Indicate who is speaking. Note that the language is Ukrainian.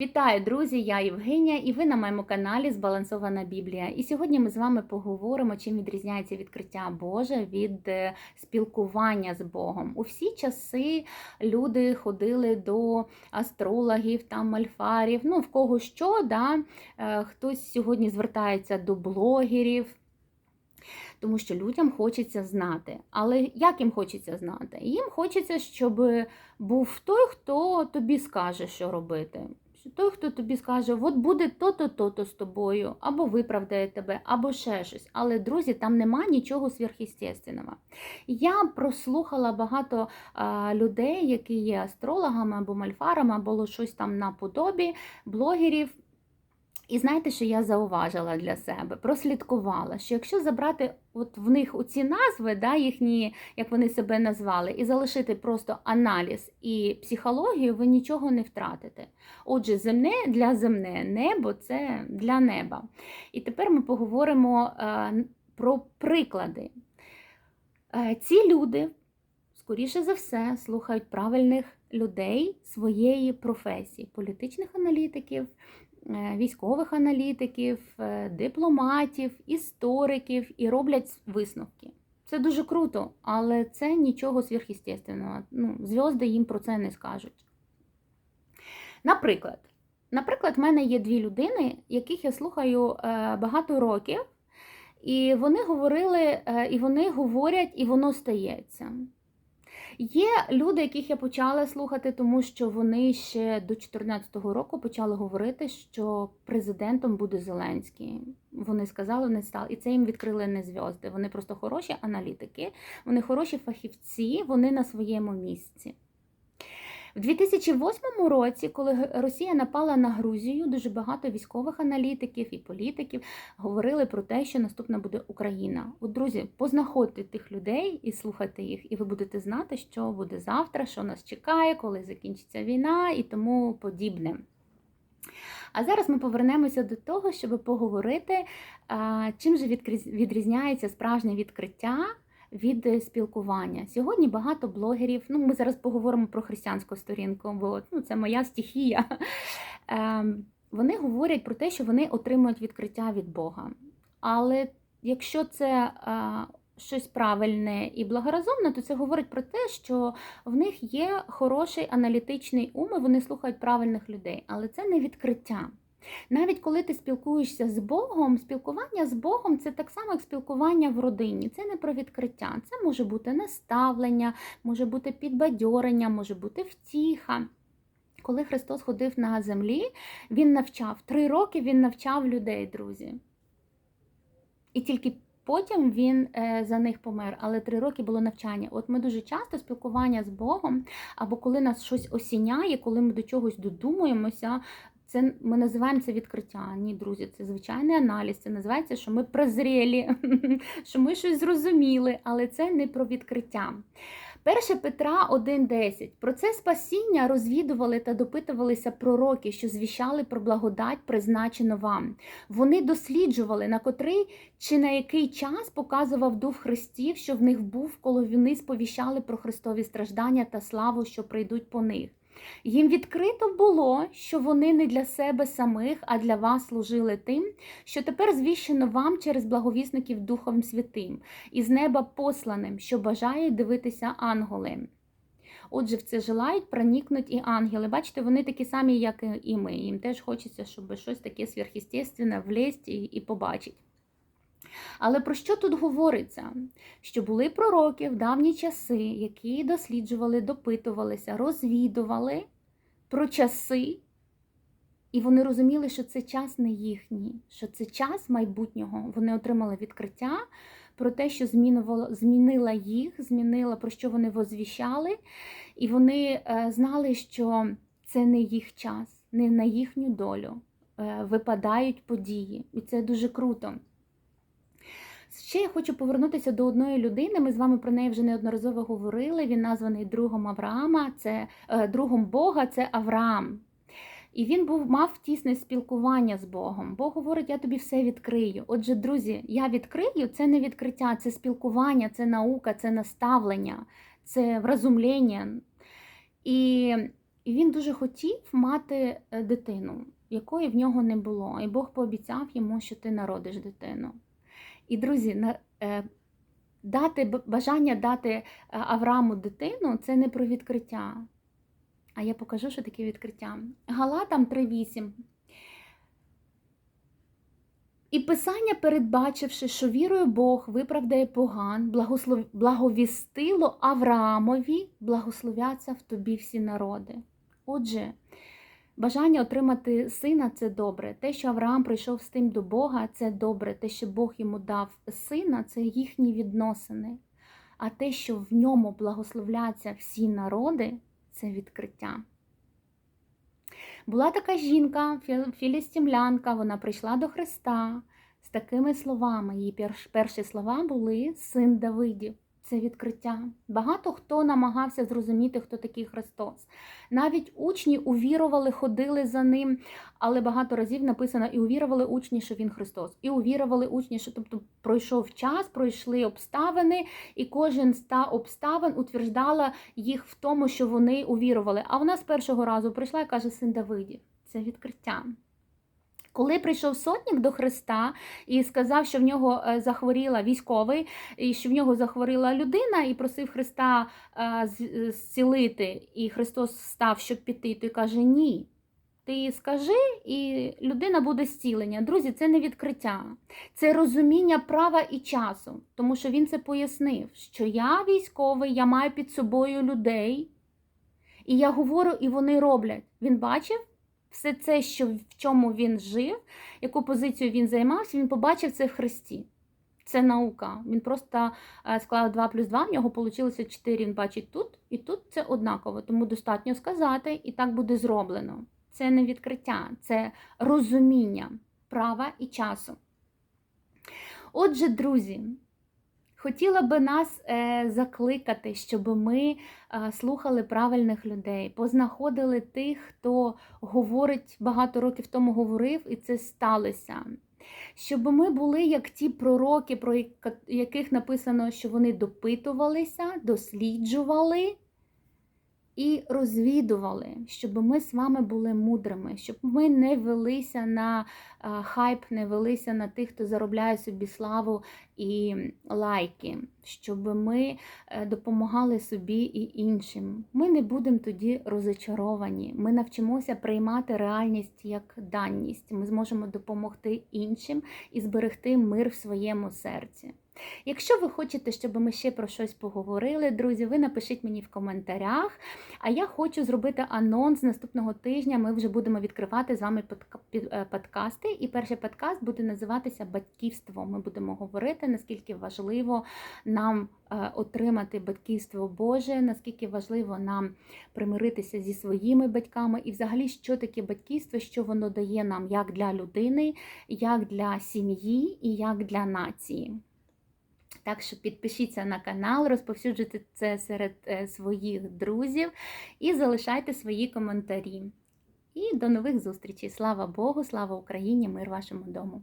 Speaker 1: Вітаю, друзі! Я Євгенія, і ви на моєму каналі Збалансована Біблія. І сьогодні ми з вами поговоримо, чим відрізняється відкриття Боже від е, спілкування з Богом. У всі часи люди ходили до астрологів, там мальфарів, ну в кого що, да? Е, хтось сьогодні звертається до блогерів. Тому що людям хочеться знати. Але як їм хочеться знати? Їм хочеться, щоб був той, хто тобі скаже, що робити. Що Той, хто тобі скаже, от буде то-то, то-то з тобою, або виправдає тебе, або ще щось. Але, друзі, там нема нічого сверхъестественного. Я прослухала багато а, людей, які є астрологами або мальфарами, або щось там наподобі, блогерів. І знаєте, що я зауважила для себе, прослідкувала, що якщо забрати от в них оці назви, да, їхні, як вони себе назвали, і залишити просто аналіз і психологію, ви нічого не втратите. Отже, земне для земне, небо це для неба. І тепер ми поговоримо е, про приклади. Е, ці люди, скоріше за все, слухають правильних людей своєї професії, політичних аналітиків. Е, військових аналітиків, е, дипломатів, істориків і роблять висновки. Це дуже круто, але це нічого сверхъестественного. Ну, Зв'язки їм про це не скажуть. Наприклад, наприклад, в мене є дві людини, яких я слухаю е, багато років, і вони говорили, і вони говорять, і воно стається. Є люди, яких я почала слухати, тому що вони ще до 2014 року почали говорити, що президентом буде Зеленський. Вони сказали, не стали, і це їм відкрили не зв'язки. Вони просто хороші аналітики, вони хороші фахівці, вони на своєму місці. В 2008 році, коли Росія напала на Грузію, дуже багато військових аналітиків і політиків говорили про те, що наступна буде Україна. От, друзі, познаходьте тих людей і слухайте їх, і ви будете знати, що буде завтра, що нас чекає, коли закінчиться війна і тому подібне. А зараз ми повернемося до того, щоб поговорити, чим же відрізняється справжнє відкриття від е, спілкування. Сьогодні багато блогерів. Ну, ми зараз поговоримо про християнську сторінку, бо ну, це моя стихія. Ем, вони говорять про те, що вони отримують відкриття від Бога. Але якщо це щось правильне і благорозумне, то це говорить про те, що в них є хороший аналітичний ум, і вони слухають правильних людей, але це не відкриття. Навіть коли ти спілкуєшся з Богом, спілкування з Богом це так само, як спілкування в родині. Це не про відкриття. Це може бути наставлення, може бути підбадьорення, може бути втіха. Коли Христос ходив на землі, Він навчав. Три роки Він навчав людей, друзі. І тільки потім він е, за них помер, але три роки було навчання. От ми дуже часто спілкування з Богом, або коли нас щось осіняє, коли ми до чогось додумуємося, це ми називаємо це відкриття. Ні, друзі, це звичайний аналіз. Це називається, що ми прозрілі, що ми щось зрозуміли, але це не про відкриття. 1 Петра 1,10. Про це спасіння розвідували та допитувалися пророки, що звіщали про благодать, призначену вам. Вони досліджували, на котрий чи на який час показував дух Христів, що в них був, коли вони сповіщали про Христові страждання та славу, що прийдуть по них. Їм відкрито було, що вони не для себе самих, а для вас служили тим, що тепер звіщено вам через благовісників Духом Святим, із неба посланим, що бажають дивитися ангели. Отже, в це желають, проникнуть і ангели. Бачите, вони такі самі, як і ми. Їм теж хочеться, щоб щось таке сверхъестественне влезть і, і побачить. Але про що тут говориться? Що були пророки в давні часи, які досліджували, допитувалися, розвідували про часи, і вони розуміли, що це час не їхній, що це час майбутнього. Вони отримали відкриття про те, що змінила їх, змінила, про що вони возвіщали, і вони е, знали, що це не їх час, не на їхню долю е, випадають події. І це дуже круто. Ще я хочу повернутися до одної людини. Ми з вами про неї вже неодноразово говорили. Він названий другом Авраама, це е, другом Бога, це Авраам. І він був мав тісне спілкування з Богом. Бог говорить, я тобі все відкрию. Отже, друзі, я відкрию це не відкриття, це спілкування, це наука, це наставлення, це вразумлення. І І він дуже хотів мати е, дитину, якої в нього не було. І Бог пообіцяв йому, що ти народиш дитину. І, друзі, е, дати бажання дати е, Аврааму дитину це не про відкриття. А я покажу, що таке відкриття. Галатам 3.8. І Писання, передбачивши, що вірою Бог виправдає поган, благослов... благовістило Авраамові, благословяться в тобі всі народи. Отже, бажання отримати сина це добре. Те, що Авраам прийшов з тим до Бога, це добре. Те, що Бог йому дав сина, це їхні відносини. А те, що в ньому благословляться всі народи, це відкриття. Була така жінка, фі- філістімлянка, вона прийшла до Христа з такими словами. Її перші слова були син Давидів. Це відкриття. Багато хто намагався зрозуміти, хто такий Христос. Навіть учні увірували, ходили за ним, але багато разів написано і увірували учні, що він Христос. І увірували учні, що тобто пройшов час, пройшли обставини, і кожен з та обставин утверждала їх в тому, що вони увірували. А вона з першого разу прийшла і каже: Син Давидів. Це відкриття. Коли прийшов сотник до Христа і сказав, що в нього е, захворіла військовий, і що в нього захворіла людина, і просив Христа е, зцілити, і Христос став, щоб піти, той каже: Ні. Ти скажи, і людина буде зцілення. Друзі, це не відкриття, це розуміння права і часу, тому що він це пояснив, що я військовий, я маю під собою людей, і я говорю, і вони роблять. Він бачив все це, що в чому він жив, яку позицію він займався, він побачив це в Христі. Це наука. Він просто е, склав 2 плюс 2, в нього вийшло 4, він бачить тут, і тут це однаково. Тому достатньо сказати, і так буде зроблено. Це не відкриття, це розуміння права і часу. Отже, друзі, хотіла би нас е, закликати, щоб ми е, слухали правильних людей, познаходили тих, хто говорить багато років тому говорив, і це сталося. Щоб ми були як ті пророки, про яких написано, що вони допитувалися, досліджували і розвідували, щоб ми з вами були мудрими, щоб ми не велися на хайп, не велися на тих, хто заробляє собі славу і лайки, щоб ми е, допомагали собі і іншим. Ми не будемо тоді розочаровані. Ми навчимося приймати реальність як даність. Ми зможемо допомогти іншим і зберегти мир в своєму серці. Якщо ви хочете, щоб ми ще про щось поговорили, друзі, ви напишіть мені в коментарях. А я хочу зробити анонс наступного тижня. Ми вже будемо відкривати з вами е, подкасти. І перший подкаст буде називатися Батьківство. Ми будемо говорити, наскільки важливо нам е, отримати батьківство Боже, наскільки важливо нам примиритися зі своїми батьками, і взагалі, що таке батьківство, що воно дає нам як для людини, як для сім'ї і як для нації. Так що підпишіться на канал, розповсюджуйте це серед е, своїх друзів і залишайте свої коментарі. І до нових зустрічей. Слава Богу, слава Україні, мир вашому дому!